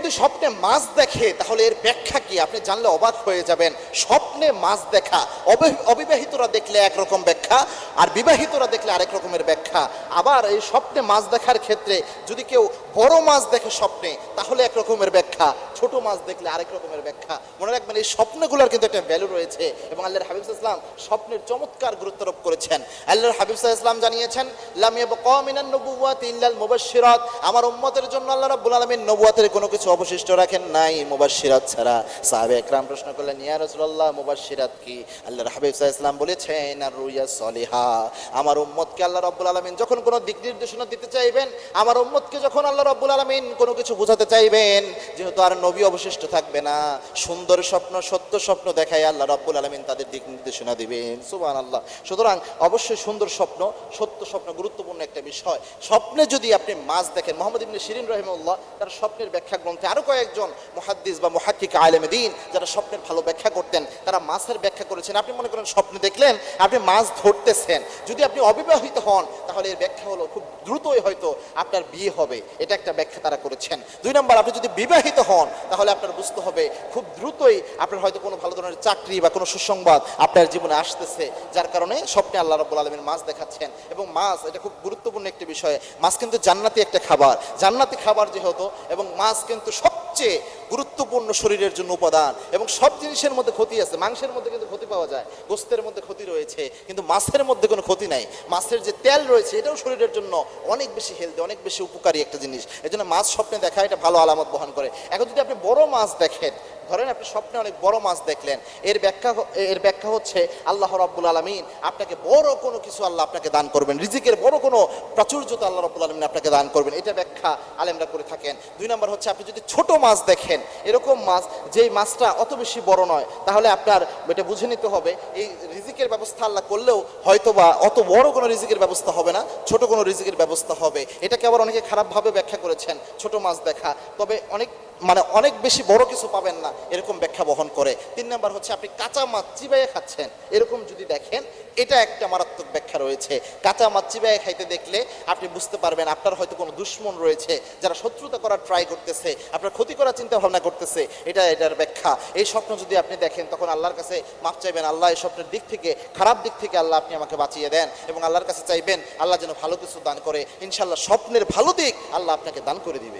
যদি স্বপ্নে মাছ দেখে, তাহলে এর ব্যাখ্যা কি? আপনি জানলে অবাক হয়ে যাবেন। স্বপ্নে মাছ দেখা অবিবাহিতরা দেখলে একরকম ব্যাখ্যা, আর বিবাহিতরা দেখলে আরেক রকমের ব্যাখ্যা। আবার এই স্বপ্নে মাছ দেখার ক্ষেত্রে যদি কেউ বড় মাছ দেখে স্বপ্নে, তাহলে এক রকমের ব্যাখ্যা। ছোট মাছ দেখলে আরেক রকমের ব্যাখ্যা। মনে রাখবেন, এই স্বপ্নগুলোর কিন্তু একটা ভ্যালু রয়েছে এবং আল্লাহর হাবিব ইসলাম স্বপ্নের চমৎকার গুরুত্বারোপ করেছেন। আল্লাহর হাবিব ইসলাম জানিয়েছেন মুবাশশিরাত। আমার উম্মতের জন্য আল্লাহ রাব্বুল আলামিন নবুয়াতের কোনো কিছু অবশিষ্ট রাখেন নাই, মুবাশশিরাত ছাড়া। সাহাবে একরাম প্রশ্ন করলেন, ইয়া রাসূলুল্লাহ, মুবাশশিরাত কি? আল্লাহর হাবিব ইসলাম বলেছেন, আর রুইয়া সলিহা। আমার উম্মতকে আল্লাহ রাব্বুল আলামিন যখন কোনো দিক নির্দেশনা দিতে চাইবেন? আমার উম্মতকে যখন আল্লাহ রাব্বুল আলামিন কোনো কিছু বোঝাতে চাইবেন, যেহেতু আর নবী অবশিষ্ট থাকবে না, সুন্দর স্বপ্ন, সত্য স্বপ্ন দেখায় আল্লাহ রাব্বুল আলামিন তাদের দিক নির্দেশনা দিবেন। সুবহানাল্লাহ। সুতরাং অবশ্যই সুন্দর স্বপ্ন, সত্য স্বপ্ন গুরুত্বপূর্ণ একটা বিষয়। স্বপ্নে যদি আপনি মাছ দেখেন, মোহাম্মদ ইবনে শিরিন রহিমউল্লাহ তার স্বপ্নের ব্যাখ্যা গ্রন্থে আরও কয়েকজন মুহাদ্দিস বা মুহাক্কিক আলেম দিন যারা স্বপ্নের ভালো ব্যাখ্যা করতেন, তারা মাছের ব্যাখ্যা করেছেন। আপনি মনে করেন স্বপ্নে দেখলেন, আপনি মাছ ধরতেছেন। যদি আপনি অবিবাহিত হন, তাহলে এর ব্যাখ্যা হলো, খুব দ্রুতই হয়তো আপনার বিয়ে হবে। এটা একটা ব্যাখ্যা তারা করেছেন। দুই নম্বর, আপনি যদি বিবাহিত হন, তাহলে আপনার বুঝতে হবে, খুব দ্রুতই আপনার হয়তো কোনো ভালো ধরনের চাকরি বা কোনো সুসংবাদ আপনার জীবনে আসতেছে, যার কারণে স্বপ্নে আল্লাহ রাব্বুল আলমীর মাছ দেখাচ্ছেন। এবং মাছ, এটা খুব গুরুত্বপূর্ণ একটি বিষয়, মাছ কিন্তু জান্নাতি একটা খাবার। জান্নাতি খাবার যেহেতু, এবং মাছ কিন্তু সবচেয়ে গুরুত্বপূর্ণ শরীরের জন্য উপাদান। এবং সব জিনিসের মধ্যে ক্ষতি আছে। মাংসের মধ্যে কিন্তু ক্ষতি পাওয়া যায়। গোস্তের মধ্যে ক্ষতি রয়েছে। কিন্তু মাছের মধ্যে কোনো ক্ষতি নাই। মাছের যে তেল রয়েছে, এটাও শরীরের জন্য অনেক বেশি হেলদি অনেক বেশি উপকারী একটা জিনিস। এই জন্য মাছ স্বপ্নে দেখা এটা ভালো আলামত বহন করে। এখন যদি আপনি বড় মাছ দেখেন ধরেন আপনি স্বপ্নে অনেক বড় মাছ দেখলেন। এর ব্যাখ্যা এর ব্যাখ্যা হচ্ছে আল্লাহ রাব্বুল আলমিন আপনাকে বড় কোনো কিছু আল্লাহ আপনাকে দান করবেন। রিজিকের বড় কোনো প্রাচুর্যতা আল্লাহ রাব্বুল আলমিন আপনাকে দান করবেন। এটা ব্যাখ্যা আলেমরা করে থাকেন। দুই নম্বর হচ্ছে আপনি যদি ছোট মাছ দেখেন, এরকম মাছ যেই মাছটা অত বেশি বড় নয়, তাহলে আপনার এটা বুঝে নিতে হবে, এই রিজিকের ব্যবস্থা আল্লাহ করলেও হয়তো বা অত বড় কোনো রিজিকের ব্যবস্থা হবে না, ছোট কোনো রিজিকের ব্যবস্থা হবে। এটাকে আবার অনেকে খারাপভাবে ব্যাখ্যা করেছেন, ছোট মাছ দেখা। তবে অনেক মানে অনেক বেশি বড় কিছু পাবেন না। এরকম ব্যাখ্যা বহন করে। তিন নাম্বার হচ্ছে আপনি কাঁচা মাছ চিবাইয়ে খাচ্ছেন। এরকম যদি দেখেন, এটা একটা মারাত্মক ব্যাখ্যা রয়েছে। কাঁচা মাছ চিবাইয়ে খাইতে দেখলে আপনি বুঝতে পারবেন আপনার হয়তো কোনো দুশ্মন রয়েছে, যারা শত্রুতা করার ট্রাই করতেছে, আপনার ক্ষতি করার চিন্তা ভাবনা করতেছে, এটা এটার ব্যাখ্যা। এই স্বপ্ন যদি আপনি দেখেন, তখন আল্লাহর কাছে মাপ চাইবেন। আল্লাহ এই স্বপ্নের দিক থেকে, খারাপ দিক থেকে আল্লাহ আপনি আমাকে বাঁচিয়ে দেন এবং আল্লাহর কাছে চাইবেন, আল্লাহ যেন ভালো কিছু দান করে। ইনশাল্লাহ স্বপ্নের ভালো দিক আল্লাহ আপনাকে দান করে দিবে।